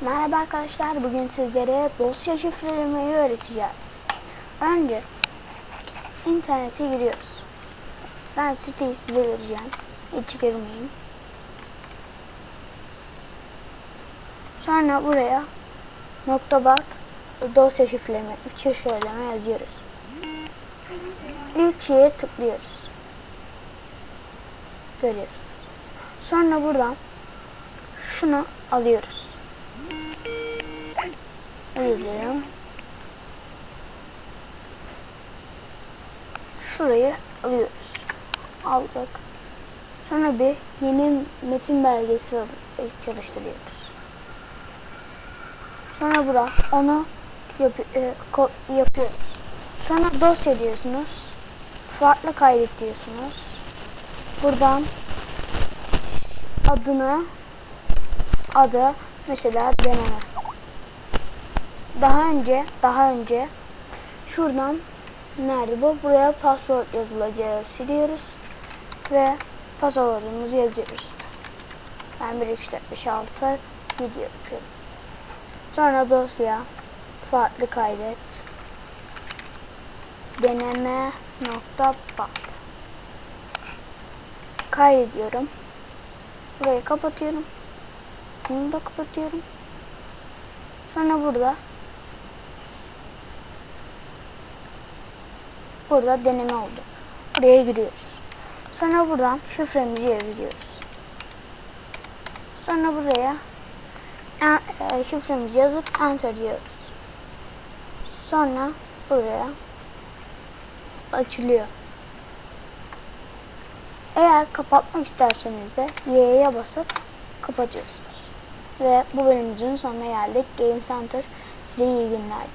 Merhaba arkadaşlar, bugün sizlere dosya şifrelemeyi öğreteceğiz. Önce internete giriyoruz. Ben siteyi size vereceğim. Hiç girmeyin. Sonra buraya nokta bak dosya şifreleme, şifreleme yazıyoruz. İlk şeye tıklıyoruz. Görüyoruz. Sonra buradan şunu alıyoruz. Dilerim. Şurayı alıyoruz. Aldık. Sonra bir yeni metin belgesi çalıştırıyoruz. Sonra bura onu yap e, yapıyoruz. Sonra dosya diyorsunuz. Farklı kaydet diyorsunuz. Buradan adını adı mesela deneme. Daha önce daha önce şuradan nerede bu? Buraya password yazılacağı siliyoruz ve password'umuzu yazıyoruz. Ben 1 2 4 5 6 7 yapıyorum. Sonra dosya farklı kaydet deneme nokta bat kaydediyorum. Burayı kapatıyorum. Bunu da kapatıyorum. Sonra burada burada deneme oldu. Buraya giriyoruz. Sonra buradan şifremizi yazıyoruz. Sonra buraya en- e, şifremizi yazıp enter diyoruz. Sonra buraya açılıyor. Eğer kapatmak isterseniz de Y'ye basıp kapatıyorsunuz. Ve bu bölümümüzün sonuna geldik. Game Center size iyi günler.